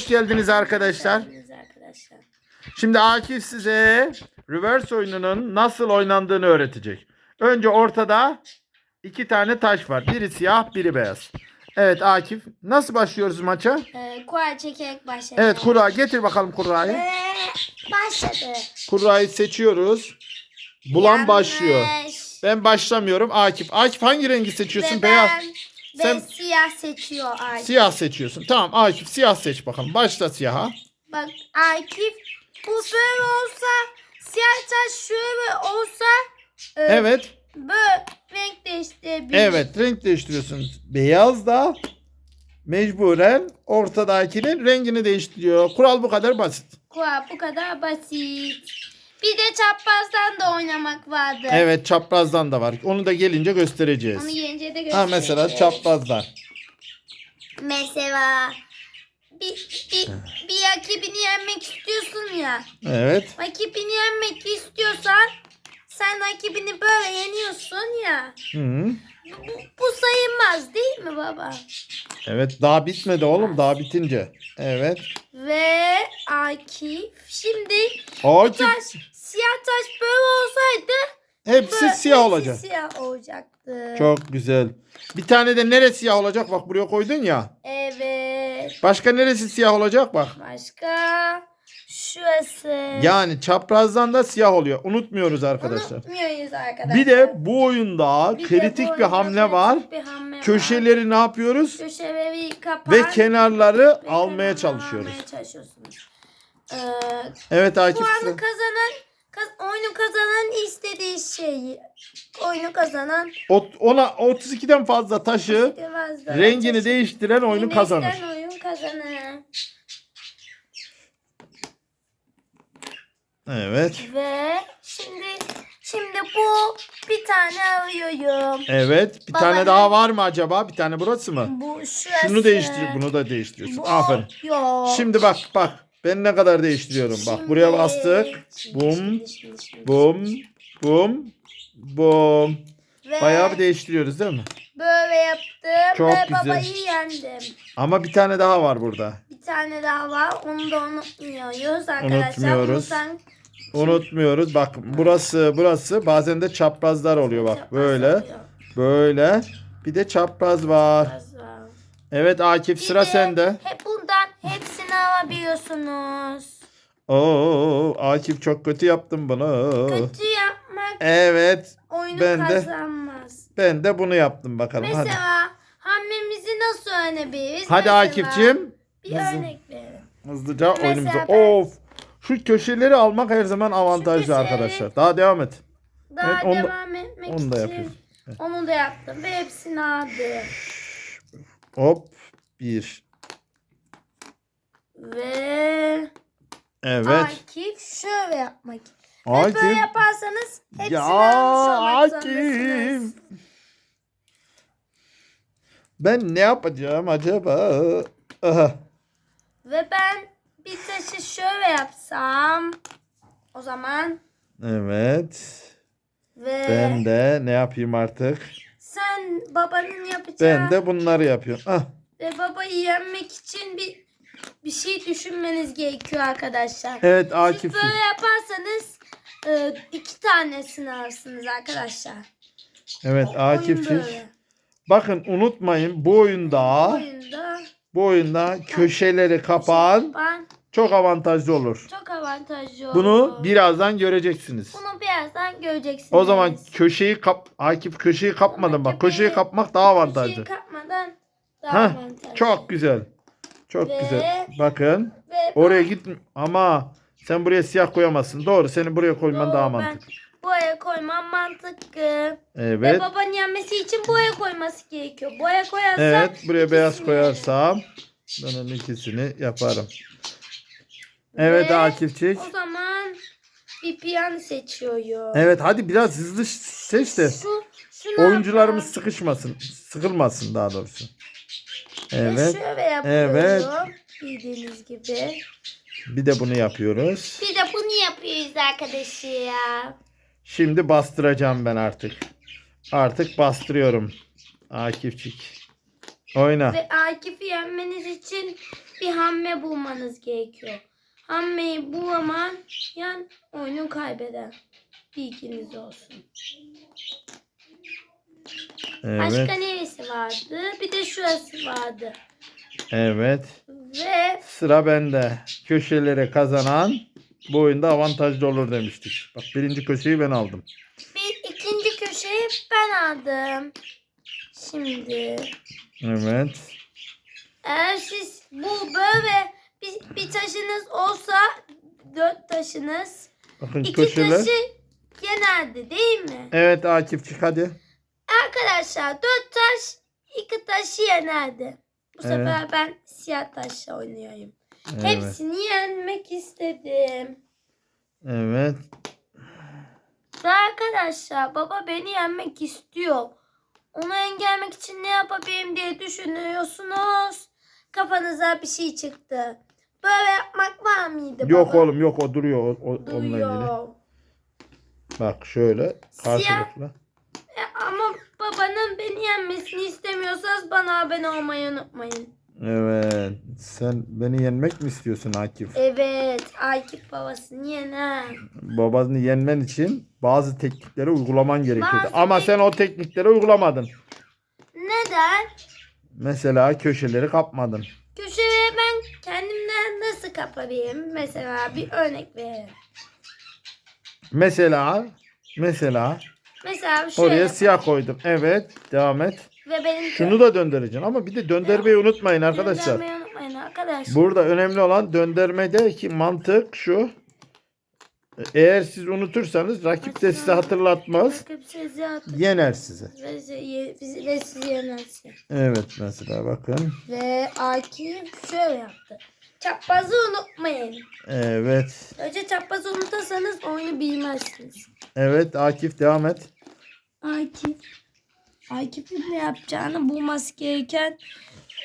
Hoş geldiniz arkadaşlar. geldiniz arkadaşlar. Şimdi Akif size reverse oyununun nasıl oynandığını öğretecek. Önce ortada iki tane taş var. Biri siyah, biri beyaz. Evet Akif, nasıl başlıyoruz maça? Ee, kura çekerek başladı. Evet kura getir bakalım kurayı. Ve başladı. Kurayı seçiyoruz. Bulan Yanlış. başlıyor. Ben başlamıyorum. Akif. Akif hangi rengi seçiyorsun? Ve Beyaz. ben, Sen- siyah seçiyor Akif. Siyah seçiyorsun. Tamam Akif siyah seç bakalım. Başla siyaha. Bak Akif bu böyle olsa siyah taş şöyle olsa e, Evet. böyle renk değiştirebilir. Evet renk değiştiriyorsun. Beyaz da mecburen ortadakinin rengini değiştiriyor. Kural bu kadar basit. Kura bu kadar basit. Bir de çaprazdan da oynamak vardı. Evet çaprazdan da var. Onu da gelince göstereceğiz. Onu yiyince de göstereceğiz. Ha mesela çaprazdan. Mesela bir, bir, bir rakibini yenmek istiyorsun ya. Evet. Rakibini yenmek istiyorsan sen rakibini böyle yeniyorsun ya. Hı -hı. Bu, bu sayılmaz değil mi baba? Evet daha bitmedi oğlum daha bitince. Evet. Ve Akif şimdi Akif taş, siyah taş böyle olsaydı hepsi böyle siyah hepsi olacak. siyah olacaktı. Çok güzel. Bir tane de neresi siyah olacak? Bak buraya koydun ya. Evet. Başka neresi siyah olacak bak. Başka şurası. Yani çaprazdan da siyah oluyor. Unutmuyoruz arkadaşlar. Unutmuyoruz arkadaşlar. Bir de bu oyunda Bir kritik bu bir hamle var. bir hamle var. Köşeleri ne yapıyoruz? Köşeleri kapan. Ve kenarları ve almaya çalışıyoruz. Almaya çalışıyorsunuz. Ee, Evet Akif. puanı kazanan kaz, oyunu kazanan istediği şeyi oyunu kazanan Ot- ona 32'den fazla taşı de- rengini değiştiren oyunu kazanır. oyun kazanır. Evet. Ve şimdi şimdi bu bir tane alıyorum. Evet. Bir Babanın- tane daha var mı acaba? Bir tane burası mı? Bu şurası. Şunu değiştir, bunu da değiştiriyorsun. Bu Aferin. Yok. Şimdi bak bak. Ben ne kadar değiştiriyorum. Bak Şimdi- buraya bastık. Bum, Bum, bum, bum. Ve Bayağı bir değiştiriyoruz değil mi? böyle yaptım Çok ve güzel. babayı yendim. Ama bir tane daha var burada. Bir tane daha var. Onu da unutmuyoruz arkadaşlar. Unutmuyoruz. Buradan Unutmuyoruz. Bak burası burası bazen de çaprazlar oluyor bak. çapraz Böyle. oluyor. Böyle. Bir de çapraz var. Çapraz var. Evet Akif Bir sıra de sende. Hep bundan hepsini alabiliyorsunuz. Oo Akif çok kötü yaptın bunu. Kötü yapmak Evet. oyunu ben de- kazanmaz. Ben de bunu yaptım bakalım. Hadi. Mesela hamlemizi nasıl öğrenebiliriz? Hadi Mesela Akif'cim. Bir Hızlı- örnek verin. Hızlıca Mesela oyunumuza. ben- Of. Şu köşeleri almak her zaman avantajlı köşeleri- arkadaşlar. Daha devam et. Daha Evet, onu da- devam etmek onu da için yapıyoruz. onu da yaptım ve hepsini aldım. Hop. Bir. Ve Evet. Akif şöyle yapmak. Ve böyle Akif. yaparsanız hepsini Ya almış olmak Akif. zorundasınız. Ben ne yapacağım acaba? Aha. Ve ben bir taşı şöyle yapsam o zaman Evet. ve Ben de ne yapayım artık? sen babanın yapacağı Ben de bunları yapıyorum. Ah. ve babayı yenmek için bir bir şey düşünmeniz gerekiyor arkadaşlar. Evet Siz Akif. böyle yaparsanız e, iki tanesini alırsınız arkadaşlar. Evet Oyun Akifçik. böyle. Bakın unutmayın bu oyunda Oyunda bu oyunda köşeleri kapan ben çok avantajlı olur. çok avantajlı Bunu oldu. birazdan göreceksiniz. Bunu birazdan göreceksiniz. O zaman köşeyi kap Akif köşeyi kapmadın bak. Köşeyi kapmak daha avantajlı. şey kapmadan daha Hah, avantajlı. çok güzel. Çok Ve- güzel. Bakın Ve oraya git ama sen buraya siyah koyamazsın. Doğru. Senin buraya koyman Doğru, daha ben mantıklı. Boya koymam mantıklı. Ve Evet. babanın yenmesi için boya koyması gerekiyor. Boya koyarsa Evet. Buraya beyaz koyarsam ben onun ikisini yaparım. Evet Ve Akifçik. O zaman bir piyano seçiyorum. Evet hadi biraz hızlı seç de Şu, şunu oyuncularımız yapalım. sıkışmasın. Sıkılmasın daha doğrusu. Ve Evet. şöyle yapıyorum. Evet. Bildiğiniz gibi. Bir de bunu yapıyoruz. Bir de bunu yapıyoruz arkadaşlar. Şimdi bastıracağım ben artık. Artık bastırıyorum. Akifçik. Oyna. Ve Akif'i yenmeniz için bir hamle bulmanız gerekiyor. Hamleyi bulamayan oyunu kaybeder. Bilginiz olsun. Başka Evet. neresi vardı? Bir de şurası vardı. Evet. Ve Sıra bende. Köşeleri kazanan bu oyunda avantajlı olur demiştik. Bak birinci köşeyi ben aldım. bir ikinci köşeyi ben aldım. Şimdi Evet. eğer siz bu böyle bir, bir taşınız olsa dört taşınız Bakın iki köşeler. taşı yenerdi değil mi? Evet Akifçik hadi. Arkadaşlar dört taş iki taşı yenerdi. Bu Evet. sefer ben siyah taşla oynuyorum. Evet. Hepsini yenmek istedim. Evet. Ve arkadaşlar baba beni yenmek istiyor. Onu engellemek için ne yapabilirim diye düşünüyorsunuz. Kafanıza bir şey çıktı. Böyle yapmak var mıydı Yok baba? oğlum yok o duruyor o, o, onunla ilgili. Duruyor. Bak şöyle karşılıklı. Babanın beni yenmesini istemiyorsanız bana abone olmayı unutmayın. Evet. Sen beni yenmek mi istiyorsun Akif? Evet Akif babasını yener. Babanı yenmen için bazı teknikleri uygulaman gerekiyordu. Bazı Ama sen o teknikleri uygulamadın. Neden? Mesela köşeleri kapmadın. Köşeye ben kendimden nasıl kapabilirim? Mesela bir örnek verelim. Mesela mesela Mesela şöyle oraya siyah koydum. Evet, devam et. ve benim Şunu da döndüreceksin ama bir de döndürmeyi unutmayın arkadaşlar. Göndermeyi unutmayın arkadaşlar. Burada önemli olan döndürmedeki mantık şu. Eğer siz unutursanız rakip de size hatırlatmaz. Rakip sizi atır. Yener sizi. Ve, sizi- bizi- ve sizi yenersin. Evet mesela bakın. Ve Akif şöyle yaptı. Çaprazı unutmayın. Evet. Önce çaprazı unutursanız oyunu bilmezsiniz. Evet Akif devam et. Akif. Akif'in ne yapacağını bulması gereken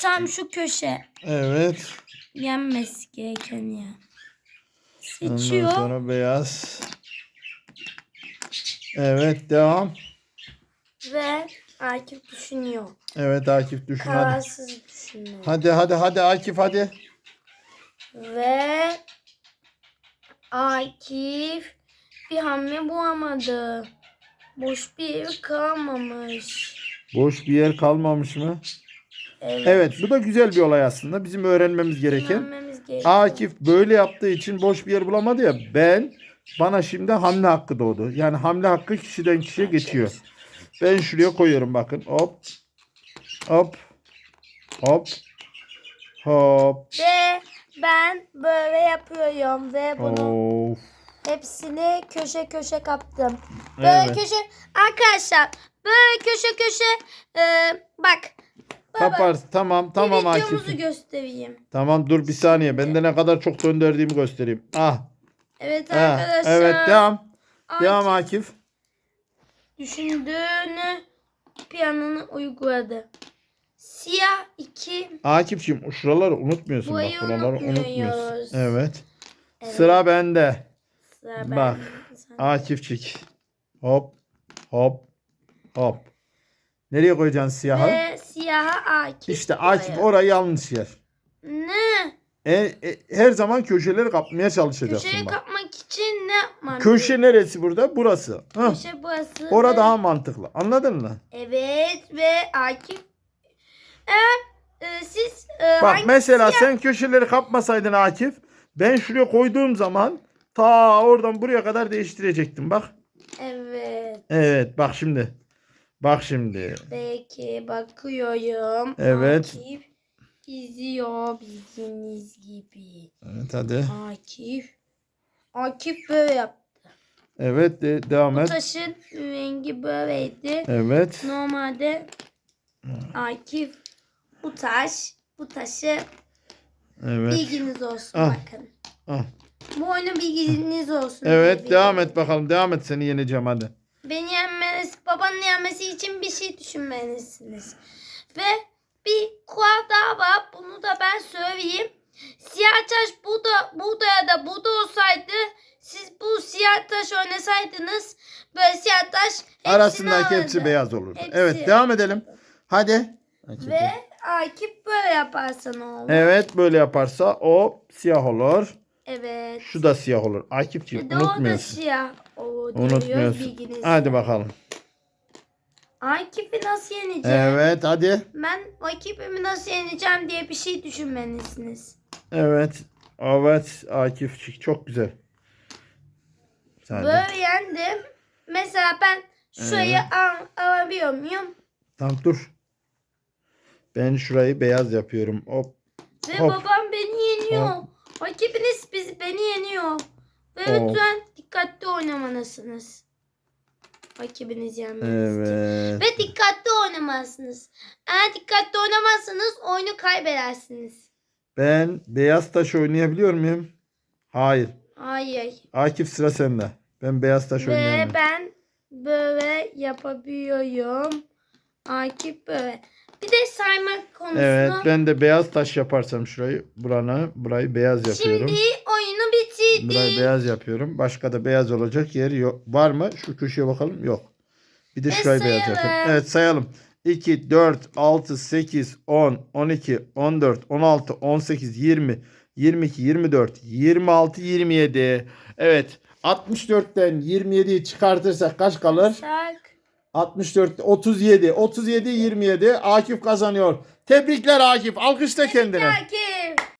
tam şu köşe. Evet. Yenmesi gereken. Ondan Seçiyor. sonra beyaz. Evet devam. Ve Akif düşünüyor. Evet Akif düşün hadi. Kararsız düşünüyor. Hadi hadi hadi Akif hadi. Ve Akif bir hamle bulamadı. Boş bir ev kalmamış. Boş bir yer kalmamış mı? Evet. Evet bu da güzel bir olay aslında. Bizim öğrenmemiz gereken. Öğrenmemiz gerekiyor. Akif böyle yaptığı için boş bir yer bulamadı ya. Ben bana şimdi hamle hakkı doğdu. Yani hamle hakkı kişiden kişiye geçiyor. Ben şuraya koyuyorum bakın. Hop. Hop. Hop. Hop. Ve ben böyle yapıyorum ve bunu Of. Hepsini köşe köşe kaptım. Böyle Evet. köşe arkadaşlar böyle köşe köşe e, bak. Kapar. Tamam tamam bir videomuzu Akif. göstereyim. Tamam dur bir saniye. Ben de ne kadar çok döndürdüğümü göstereyim. Ah. Evet Ha, arkadaşlar. evet devam. Akif Devam Akif. düşündüğünü planını uyguladı. Siyah 2 Akif'ciğim şuraları unutmuyorsun bak. Burayı Buraları unutmuyoruz. unutmuyorsun. Evet. Evet. Sıra bende. Sıra Bak. Sen- Akifçik. Hop. Hop. Hop. Nereye koyacaksın siyahı? Ve siyaha Akif. İşte Akif orayı yanlış yer. Ne? E, e, her zaman köşeleri kapmaya çalışacaksın Köşeyi bak. kapmak için ne yapmam? Köşe neresi burada? Burası. Hah. Köşe burası. Orada ve- daha mantıklı. Anladın mı? Evet ve Akif. Eğer e, siz e, Bak mesela siyah- sen köşeleri kapmasaydın Akif ben şuraya koyduğum zaman ta oradan buraya kadar değiştirecektim bak. Evet. Evet bak şimdi. Bak şimdi. Peki bakıyorum. Evet. Akif izliyor bildiğiniz gibi. Evet hadi. Akif. Akif böyle yaptı. Evet de, devam Bu et. taşın rengi böyleydi. Evet. Normalde Akif bu taş, bu taşı Evet. bilginiz olsun Ah. bakın. Ah. Bu oyunun bilginiz olsun. Evet devam et bakalım. Devam et seni yeneceğim hadi. Beni yenmeniz, babanın yenmesi için bir şey düşünmelisiniz. Ve bir kural daha var. Bunu da ben söyleyeyim. Siyah taş burada, burada ya da burada olsaydı siz bu siyah taş oynasaydınız böyle siyah taş Arasındaki hepsi alırdı. beyaz olurdu. Hepsi. Evet devam edelim. Hadi. Ve Akif böyle yaparsa ne olur? Evet böyle yaparsa o siyah olur. Evet. Şu da siyah olur. Akifciğim o da unutmuyorsun. siyah olur Unutmuyorsun. bilginize. Hadi bakalım. Akif'i nasıl yeneceğim? Evet hadi. Ben rakibimi nasıl yeneceğim diye bir şey düşünmelisiniz. Evet. Evet Akif çok güzel. Sen de. Böyle yendim. Mesela ben şurayı al, alabiliyor muyum? Tamam dur. Ben şurayı beyaz yapıyorum. Hop. Ve Hop. babam beni yeniyor. Hop. Rakibiniz bizi beni yeniyor. Ve Hop. lütfen dikkatli oynamalısınız. Rakibiniz yenmeniz için. Evet. Ve dikkatli oynamalısınız. Eğer dikkatli oynamazsanız oyunu kaybedersiniz. Ben beyaz taş oynayabiliyor muyum? Hayır. Hayır. Akif sıra sende. Ben beyaz taş Ve oynayamıyorum. ben böyle yapabiliyorum. Akif böyle. Bir de saymak konusunda. Evet ben de beyaz taş yaparsam şurayı buranı burayı beyaz yapıyorum. Şimdi oyunu bitirdik. Burayı beyaz yapıyorum. Başka da beyaz olacak yer yok. Var mı? Şu köşeye bakalım. Yok. Bir de şurayı beyaz sayalım. yapalım. Evet sayalım. 2, 4, 6, 8, 10, 12, 14, 16, 18, 20, 22, 24, 26, 27. Evet. 64'ten 27'yi çıkartırsak kaç kalır? Şark. 64, 37. 37, 27. Akif kazanıyor. Tebrikler Akif. Alkışla kendine. Akif.